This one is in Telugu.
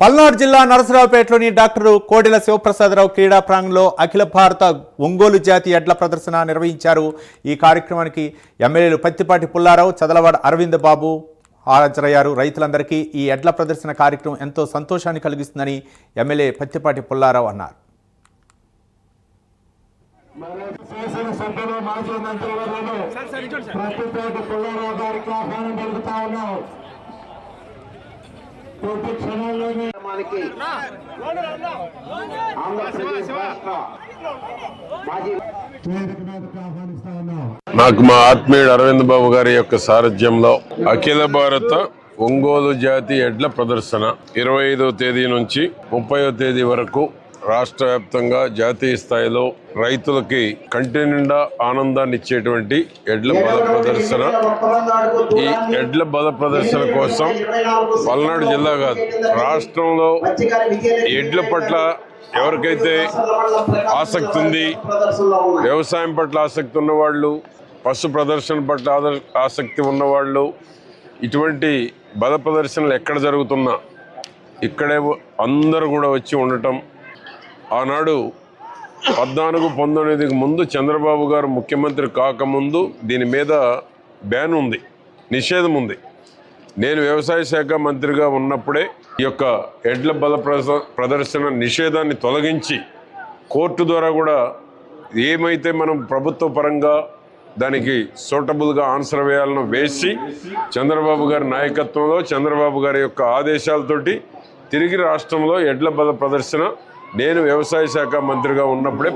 పల్నాడు జిల్లా నరసరావుపేటలోని డాక్టర్ కోడెల శివప్రసాదరావు క్రీడా ప్రాంగణంలో అఖిల భారత ఒంగోలు జాతి ఎడ్ల ప్రదర్శన నిర్వహించారు. ఈ కార్యక్రమానికి ఎమ్మెల్యేలు పత్తిపాటి పుల్లారావు చదలవాడ అరవింద్ బాబు హాజరయ్యారు. రైతులందరికీ ఈ ఎడ్ల ప్రదర్శన కార్యక్రమం ఎంతో సంతోషాన్ని కలిగిస్తుందని ఎమ్మెల్యే పత్తిపాటి పుల్లారావు అన్నారు. ప్రతిపాటి పుల్లారావు గారికి ఆహ్వానం పలుకుతా ఉన్నాం. కొద్ది క్షణాల్లోనే ఉన్నాం నాకు మా ఆత్మీయుడు అరవింద్ బాబు గారి యొక్క సారథ్యంలో అఖిల భారత ఒంగోలు జాతి ఎడ్ల ప్రదర్శన ఇరవై ఐదవ తేదీ నుంచి ముప్పైవ తేదీ వరకు రాష్ట్ర వ్యాప్తంగా జాతీయ స్థాయిలో రైతులకి కంటి నిండా ఆనందాన్ని ఇచ్చేటువంటి ఎడ్ల బల ప్రదర్శన. ఈ ఎడ్ల బల ప్రదర్శన కోసం పల్నాడు జిల్లా కాదు రాష్ట్రంలో ఎడ్ల పట్ల ఎవరికైతే ఆసక్తి ఉంది వ్యవసాయం పట్ల ఆసక్తి ఉన్నవాళ్ళు పశు ప్రదర్శన పట్ల ఆసక్తి ఉన్నవాళ్ళు ఇటువంటి బల ప్రదర్శనలు ఎక్కడ జరుగుతున్నా ఇక్కడే అందరూ కూడా వచ్చి ఉండటం ఆనాడు పద్నాలుగు పంతొమ్మిదికి ముందు చంద్రబాబు గారు ముఖ్యమంత్రి కాకముందు దీని మీద బ్యాన్ ఉంది నిషేధం ఉంది. నేను వ్యవసాయ శాఖ మంత్రిగా ఉన్నప్పుడే ఈ యొక్క ఎడ్ల బల ప్రద- ప్రదర్శన నిషేధాన్ని తొలగించి కోర్టు ద్వారా కూడా ఏమైతే మనం ప్రభుత్వ పరంగా దానికి సూటబుల్గా ఆన్సర్ వేయాలను వేసి చంద్రబాబు గారి నాయకత్వంలో చంద్రబాబు గారి యొక్క ఆదేశాలతోటి తిరిగి రాష్ట్రంలో ఎడ్ల బల ప్రదర్శన నేను వ్యవసాయ శాఖ మంత్రిగా ఉన్నప్పుడే